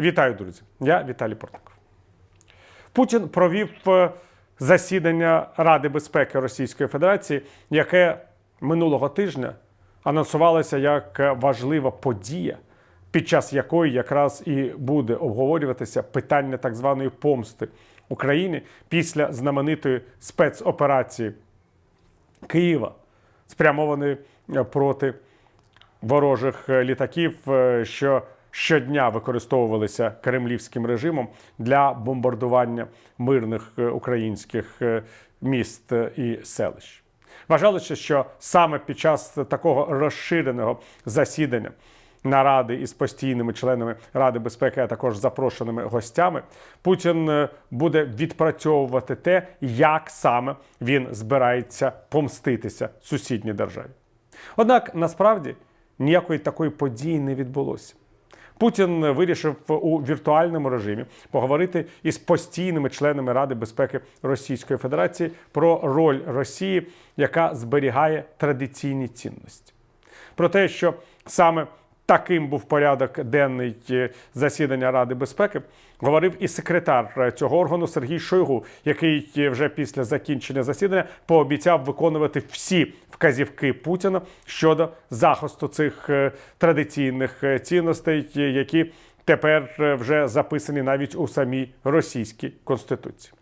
Вітаю, друзі! Я Віталій Портников. Путін провів е, засідання Ради безпеки Російської Федерації, яке минулого тижня анонсувалося як важлива подія, під час якої якраз і буде обговорюватися питання так званої помсти Україні після знаменитої спецоперації Києва, спрямованої е, проти ворожих е, літаків, що щодня використовувалися кремлівським режимом для бомбардування мирних е, українських е, міст е, і селищ. Вважалося, що саме під час такого розширеного засідання наради із постійними членами Ради безпеки, а також запрошеними гостями, Путін буде відпрацьовувати те, як саме він збирається помститися сусідній державі. Однак насправді ніякої такої події не відбулося. Путін вирішив у віртуальному режимі поговорити із постійними членами Ради безпеки Російської Федерації про роль Росії, яка зберігає традиційні цінності. Про те, що саме таким був порядок денний е, засідання Ради безпеки, говорив і секретар е, цього органу Сергій Шойгу, який е, вже після закінчення засідання пообіцяв виконувати всі вказівки Путіна щодо захисту цих традиційних цінностей, які тепер вже записані навіть у самій російській конституції.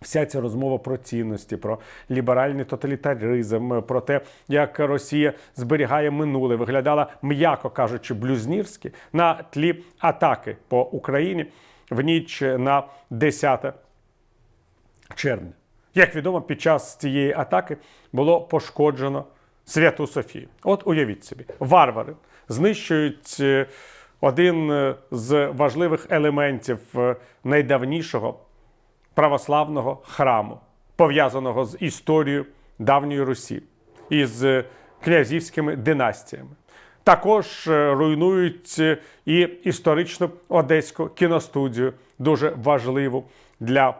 Вся ця розмова про цінності, про ліберальний тоталітаризм, про те, як Росія зберігає минуле, виглядала, м'яко кажучи, блюзнірськи на тлі атаки по Україні в ніч на 10 червня. Як відомо, під час цієї атаки було пошкоджено Святу Софію. От уявіть собі, варвари знищують е, один е, з важливих елементів е, найдавнішого православного храму, пов'язаного з історією давньої Русі із е, князівськими династіями. Також е, руйнують е, і історичну одеську кіностудію, дуже важливу для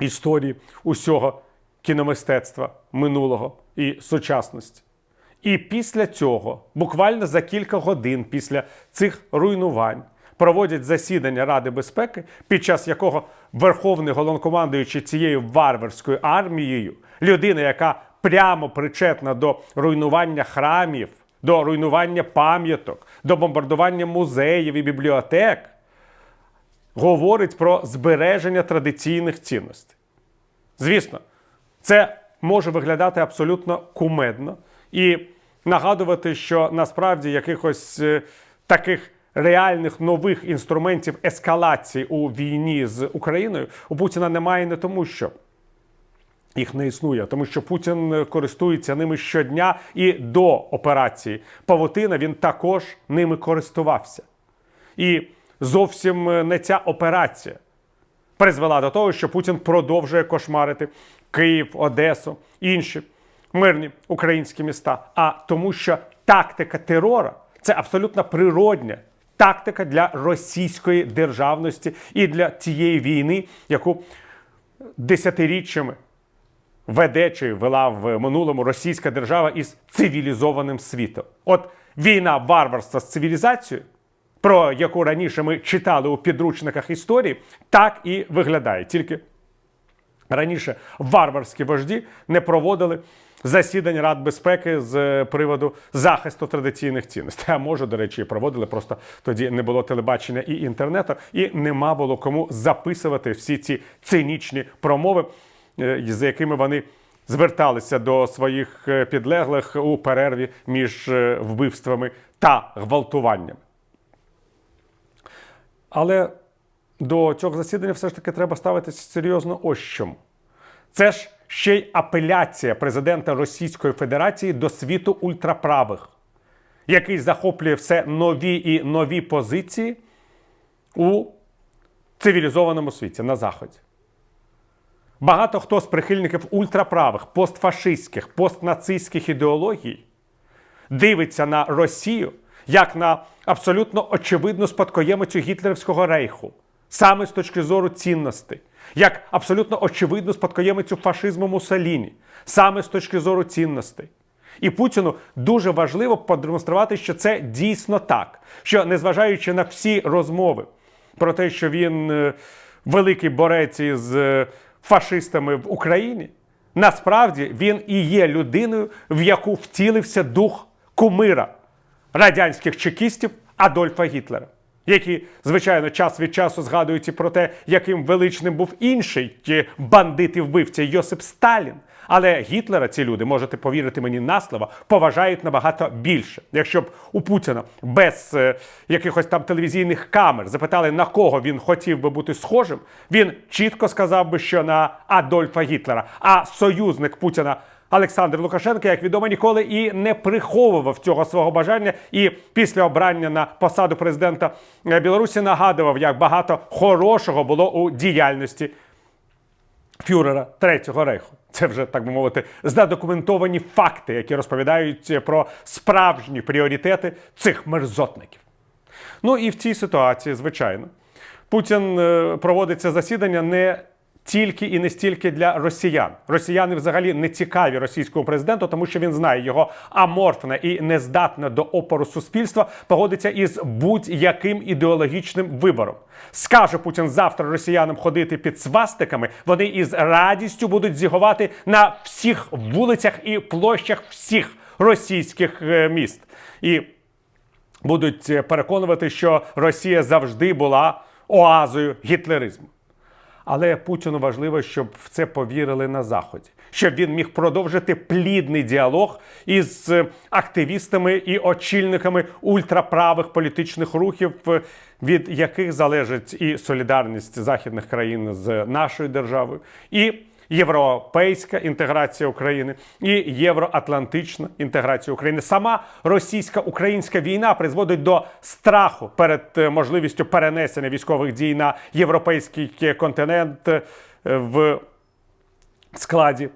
історії усього кіномистецтва минулого і сучасності. І після цього, буквально за кілька годин після цих руйнувань, проводять засідання Ради безпеки, під час якого верховний головнокомандуючий цією варварською армією, людина, яка прямо причетна до руйнування храмів, до руйнування пам'яток, до бомбардування музеїв і бібліотек, говорить про збереження традиційних цінностей. Звісно, це може виглядати абсолютно кумедно і нагадувати, що насправді якихось е, таких реальних нових інструментів ескалації у війні з Україною у Путіна немає не тому, що їх не існує, тому що Путін користується ними щодня і до операції Павутина він також ними користувався. І зовсім не ця операція призвела до того, що Путін продовжує кошмарити Київ, Одесу, інші мирні українські міста. А тому, що тактика терора це абсолютно природня тактика для російської державності і для тієї війни, яку десятиріччями веде чи вела в минулому російська держава із цивілізованим світом. От війна варварства з цивілізацією, про яку раніше ми читали у підручниках історії, так і виглядає. Тільки раніше варварські вожді не проводили засідань Рад безпеки з приводу захисту традиційних цінностей. А може, до речі, проводили, просто тоді не було телебачення і інтернету, і нема було кому записувати всі ці цинічні промови, е, за якими вони зверталися до своїх е, підлеглих у перерві між е, вбивствами та гвалтуваннями. Але до цього засідання все ж таки треба ставитися серйозно ось чому. Це ж ще й апеляція президента Російської Федерації до світу ультраправих, який захоплює все нові і нові позиції у цивілізованому світі на Заході. Багато хто з прихильників ультраправих, постфашистських, постнацистських ідеологій дивиться на Росію як на абсолютно очевидну спадкоємицю гітлерівського рейху, саме з точки зору цінностей, як абсолютно очевидну спадкоємицю фашизму Муссоліні, саме з точки зору цінностей, І Путіну дуже важливо продемонструвати, що це дійсно так. Що незважаючи на всі розмови про те, що він е, великий борець із е, фашистами в Україні, насправді він і є людиною, в яку втілився дух кумира радянських чекістів Адольфа Гітлера, які, звичайно, час від часу згадують і про те, яким величним був інший бандит і вбивця Йосип Сталін. Але Гітлера ці люди, можете повірити мені на слово, поважають набагато більше. Якщо б у Путіна без е, якихось там телевізійних камер запитали, на кого він хотів би бути схожим, він чітко сказав би, що на Адольфа Гітлера. А союзник Путіна Олександр Лукашенко, як відомо, ніколи і не приховував цього свого бажання. І після обрання на посаду президента е, Білорусі нагадував, як багато хорошого було у діяльності фюрера Третього рейху. Це вже так би мовити задокументовані факти, які розповідають про справжні пріоритети цих мерзотників. Ну і в цій ситуації, звичайно, Путін е, проводить це засідання не тільки і не стільки для росіян. Росіяни взагалі не цікаві російському президенту, тому що він знає його аморфне і нездатне до опору суспільства погодиться із будь-яким ідеологічним вибором. Скаже Путін завтра росіянам ходити під свастиками, вони із радістю будуть зігувати на всіх вулицях і площах всіх російських е, міст. І будуть е, переконувати, що Росія завжди була оазою гітлеризму. Але Путіну важливо, щоб в це повірили на Заході, щоб він міг продовжити плідний діалог із е, активістами і очільниками ультраправих політичних рухів, е, від яких залежить і солідарність західних країн з нашою державою, і європейська інтеграція України і євроатлантична інтеграція України. Сама російсько-українська війна призводить до страху перед е, можливістю перенесення військових дій на європейський континент е, в складі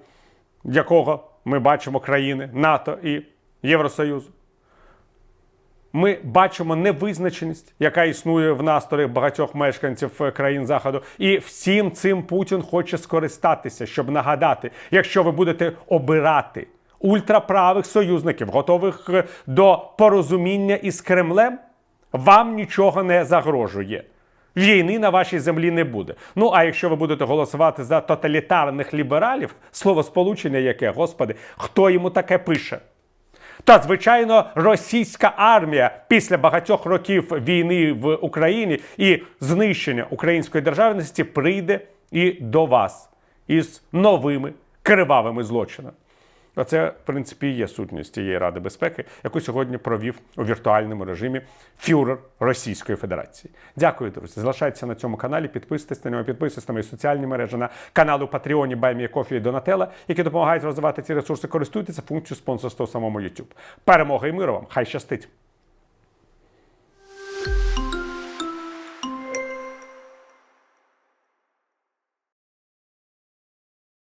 якого ми бачимо країни НАТО і Євросоюзу. Ми бачимо невизначеність, яка існує в настрої багатьох мешканців е, країн Заходу. І всім цим Путін хоче скористатися, щоб нагадати, якщо ви будете обирати ультраправих союзників, готових е, до порозуміння із Кремлем, вам нічого не загрожує. Війни на вашій землі не буде. Ну а якщо ви будете голосувати за тоталітарних лібералів, слово сполучення яке, господи, хто йому таке пише? Та, звичайно, російська армія після багатьох років війни в Україні і знищення української державності прийде і до вас із новими кривавими злочинами. Оце, в принципі, є сутність тієї Ради безпеки, яку сьогодні провів у віртуальному режимі фюрер Російської Федерації. Дякую, друзі. Залишайтеся на цьому каналі, підписуйтесь на нього, підписуйтесь на мої соціальні мережі, на каналу Патреоні, Баймія Кофі і Донателла, які допомагають розвивати ці ресурси. Користуйтеся функцією спонсорства у самому YouTube. Перемога і миру вам! Хай щастить!